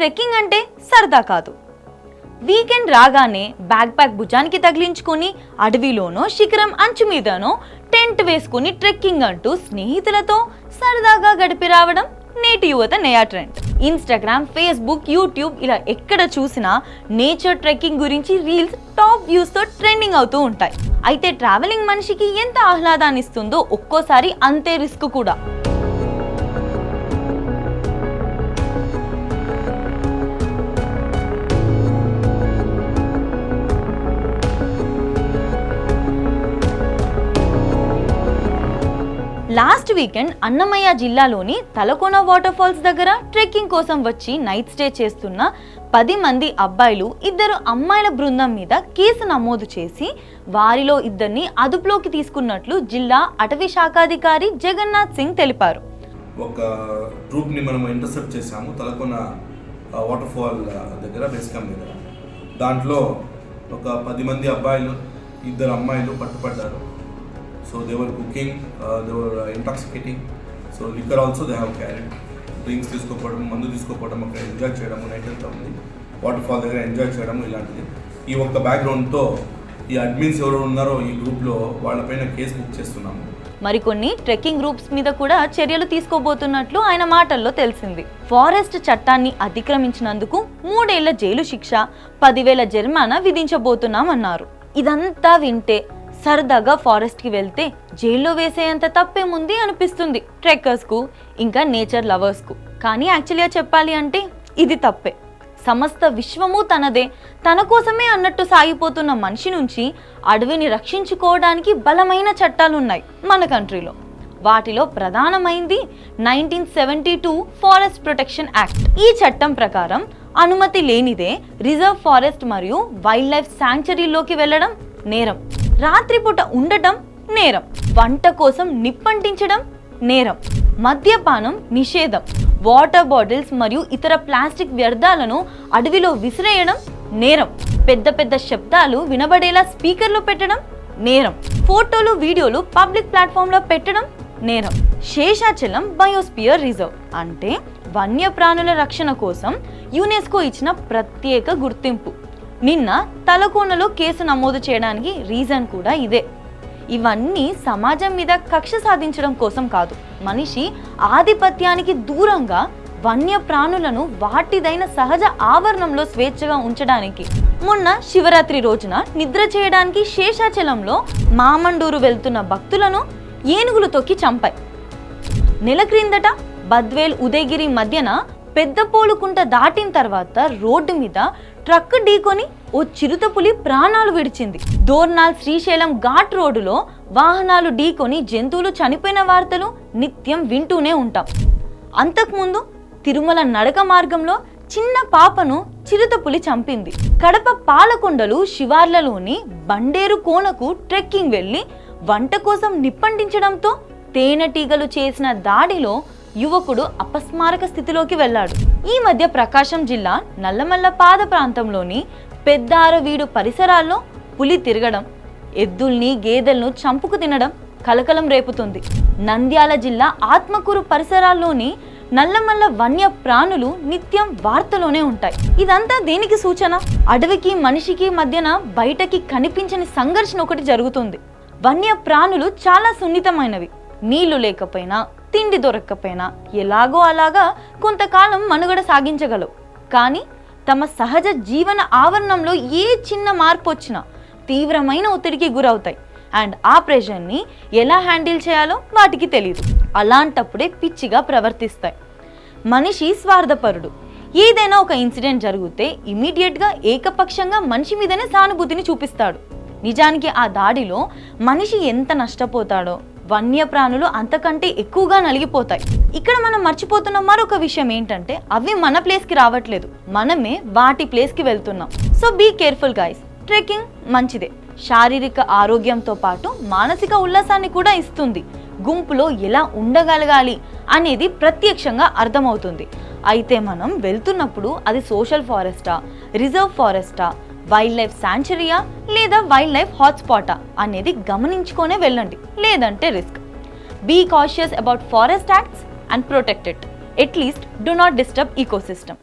Trekking అంటే సరదా కాదు. వీకెండ్ రాగానే బ్యాక్ ప్యాక్ భుజానికి తగిలించుకొని అడవిలోనో శిఖరం అంచు మీదనో టెంట్ వేసుకుని ట్రెక్కింగ్ అంటూ స్నేహితులతో సరదాగా గడిపి రావడం నేటి యువత నయా ట్రెండ్. ఇన్స్టాగ్రామ్ ఫేస్బుక్ యూట్యూబ్ ఇలా ఎక్కడ చూసినా నేచర్ ట్రెక్కింగ్ గురించి రీల్స్ టాప్ వ్యూస్తో ట్రెండింగ్ అవుతూ ఉంటాయి. అయితే ట్రావెలింగ్ మనిషికి ఎంత ఆహ్లాదాన్ని ఇస్తుందో ఒక్కోసారి అంతే రిస్క్ కూడా. లాస్ట్ వీకెండ్ అన్నమయ్య జిల్లాలోని తలకోన వాటర్ఫాల్స్ దగ్గర ట్రెక్కింగ్ కోసం వచ్చి నైట్ స్టే చేస్తున్న పది మంది అబ్బాయిలు ఇద్దరు అమ్మాయిల బృందం మీద కేసు నమోదు చేసి వారిలో ఇద్దరిని అదుపులోకి తీసుకున్నట్లు జిల్లా అటవీ శాఖాధికారి జగన్నాథ్ సింగ్ తెలిపారు. ఒక ట్రూప్ని మనం ఇంటర్సెప్ట్ చేసాము తలకోన వాటర్ఫాల్ దగ్గర బేస్ క్యాంప్ దగ్గర దాంట్లో ఒక పది మంది అబ్బాయిలు ఇద్దరు అమ్మాయిలు పట్టుపడ్డారు. So they were cooking they were intoxicating so liquor also they have carried drinks తీసుకోపోవడం మందు తీసుకోపోవడం అక్కడ ఎంజాయ్ చేయడం నైట్ అంతా ఉంది. వాటర్ ఫాల్ దగ్గర ఎంజాయ్ చేయడం ఇలాంటిది. ఈ ఒక్క బ్యాక్గ్రౌండ్తో ఈ అడ్మిన్స్ ఎవరు ఉన్నారో ఈ గ్రూప్లో వాళ్ళపైన కేసు బుక్ చేస్తున్నాము మరికొన్ని ట్రెక్కింగ్ గ్రూప్స్ మీద కూడా చర్యలు తీసుకోబోతున్నట్లు ఆయన మాటల్లో తెలిసింది. ఫారెస్ట్ చట్టాన్ని అతిక్రమించినందుకు మూడేళ్ళ జైలు శిక్ష పదివేల జరిమానా విధించబోతున్నామన్నారు. ఇదంతా వింటే సరదాగా ఫారెస్ట్కి వెళ్తే జైల్లో వేసేంత తప్పేముంది అనిపిస్తుంది. ట్రెక్కర్స్కు ఇంకా నేచర్ లవర్స్కు. కానీ యాక్చువల్గా చెప్పాలి అంటే ఇది తప్పే. సమస్త విశ్వము తనదే. తన కోసమే అన్నట్టు సాగిపోతున్న మనిషి నుంచి అడవిని రక్షించుకోవడానికి బలమైన చట్టాలున్నాయి మన కంట్రీలో. వాటిలో ప్రధానమైంది nineteen seventy two forest protection act. ఈ చట్టం ప్రకారం అనుమతి లేనిదే రిజర్వ్ ఫారెస్ట్ మరియు వైల్డ్ లైఫ్ శాంక్చరీలోకి వెళ్ళడం నేరం. రాత్రిపూట ఉండటం నేరం. వంట కోసం నిప్పంటించడం నేరం. మద్యపానం నిషేధం. వాటర్ బాటిల్స్ మరియు ఇతర ప్లాస్టిక్ వ్యర్థాలను అడవిలో విసిరేయడం నేరం. పెద్ద పెద్ద శబ్దాలు వినబడేలా స్పీకర్లు పెట్టడం నేరం. ఫోటోలు వీడియోలు పబ్లిక్ ప్లాట్ఫామ్లో పెట్టడం నేరం. Seshachalam biosphere reserve. అంటే వన్యప్రాణుల రక్షణ కోసం యునెస్కో ఇచ్చిన ప్రత్యేక గుర్తింపు. నిన్న తలకోనలో కేసు నమోదు చేయడానికి రీజన్ కూడా ఇదే. ఇవన్నీ సమాజం మీద కక్ష సాధించడం కోసం కాదు. మనిషి ఆధిపత్యానికి దూరంగా వన్య ప్రాణులను వాటిదైన సహజ ఆవరణంలో స్వేచ్ఛగా ఉంచడానికి మొన్న శివరాత్రి రోజున నిద్ర చేయడానికి శేషాచలంలో మామండూరు వెళ్తున్న భక్తులను ఏనుగులు తొక్కి చంపాయి. నెల క్రిందట బద్వేల్ ఉదయగిరి మధ్యన పెద్ద పోలుకుంట దాటిన తర్వాత రోడ్డు మీద ట్రక్ ఢీకొని ఓ చిరుతపులి ప్రాణాలు విడిచింది. దోర్నాల్ శ్రీశైలం ఘాట్ రోడ్డులో వాహనాలు ఢీకొని జంతువులు చనిపోయిన వార్తలు నిత్యం వింటూనే ఉంటాం. అంతకుముందు తిరుమల నడక మార్గంలో చిన్న పాపను చిరుతపులి చంపింది. కడప పాలకొండలు శివార్లలోని బండేరు కోనకు ట్రెక్కింగ్ వెళ్ళి వంట కోసం నిప్పంటించడంతో తేనెటీగలు చేసిన దాడిలో యువకుడు అపస్మారక స్థితిలోకి వెళ్ళాడు. ఈ మధ్య ప్రకాశం జిల్లా నల్లమల్ల పాద ప్రాంతంలోని పెద్దారవీడు పరిసరాల్లో పులి తిరగడం ఎద్దుల్ని గేదెలను చంపుకు తినడం కలకలం రేపుతుంది. నంద్యాల జిల్లా ఆత్మకూరు పరిసరాల్లోని నల్లమల్ల వన్య ప్రాణులు నిత్యం వార్తలోనే ఉంటాయి. ఇదంతా దేనికి సూచన? అడవికి మనిషికి మధ్యన బయటకి కనిపించని సంఘర్షణ ఒకటి జరుగుతుంది. వన్య ప్రాణులు చాలా సున్నితమైనవి. నీళ్ళు లేకపోయినా తిండి దొరక్కపోయినా ఎలాగో అలాగా కొంతకాలం మనుగడ సాగించగలవు. కానీ తమ సహజ జీవన ఆవరణంలో ఏ చిన్న మార్పు వచ్చినా తీవ్రమైన ఒత్తిడికి గురవుతాయి. అండ్ ఆ ప్రెషర్ని ఎలా హ్యాండిల్ చేయాలో వాటికి తెలియదు అలాంటప్పుడే పిచ్చిగా ప్రవర్తిస్తాయి. మనిషి స్వార్థపరుడు. ఏదైనా ఒక ఇన్సిడెంట్ జరిగితే ఇమీడియట్గా ఏకపక్షంగా మనిషి మీదనే సానుభూతిని చూపిస్తాడు. నిజానికి ఆ దాడిలో మనిషి ఎంత నష్టపోతాడో వన్యప్రాణులు అంతకంటే ఎక్కువగా నలిగిపోతాయి. ఇక్కడ మనం మర్చిపోతున్న మరొక విషయం ఏంటంటే అవి మన ప్లేస్కి రావట్లేదు. మనమే వాటి ప్లేస్కి వెళ్తున్నాం. So be careful guys trekking మంచిదే. శారీరక ఆరోగ్యంతో పాటు మానసిక ఉల్లాసాన్ని కూడా ఇస్తుంది. గుంపులో ఎలా ఉండగలగాలి అనేది ప్రత్యక్షంగా అర్థమవుతుంది. అయితే మనం వెళ్తున్నప్పుడు అది సోషల్ ఫారెస్టా రిజర్వ్ ఫారెస్టా వైల్డ్ లైఫ్ శాంచురీయా లేదా వైల్డ్ లైఫ్ హాట్స్పాటా అనేది గమనించుకొనే వెళ్ళండి లేదంటే risk. Be cautious about forest acts and protect it at least do not disturb ecosystem.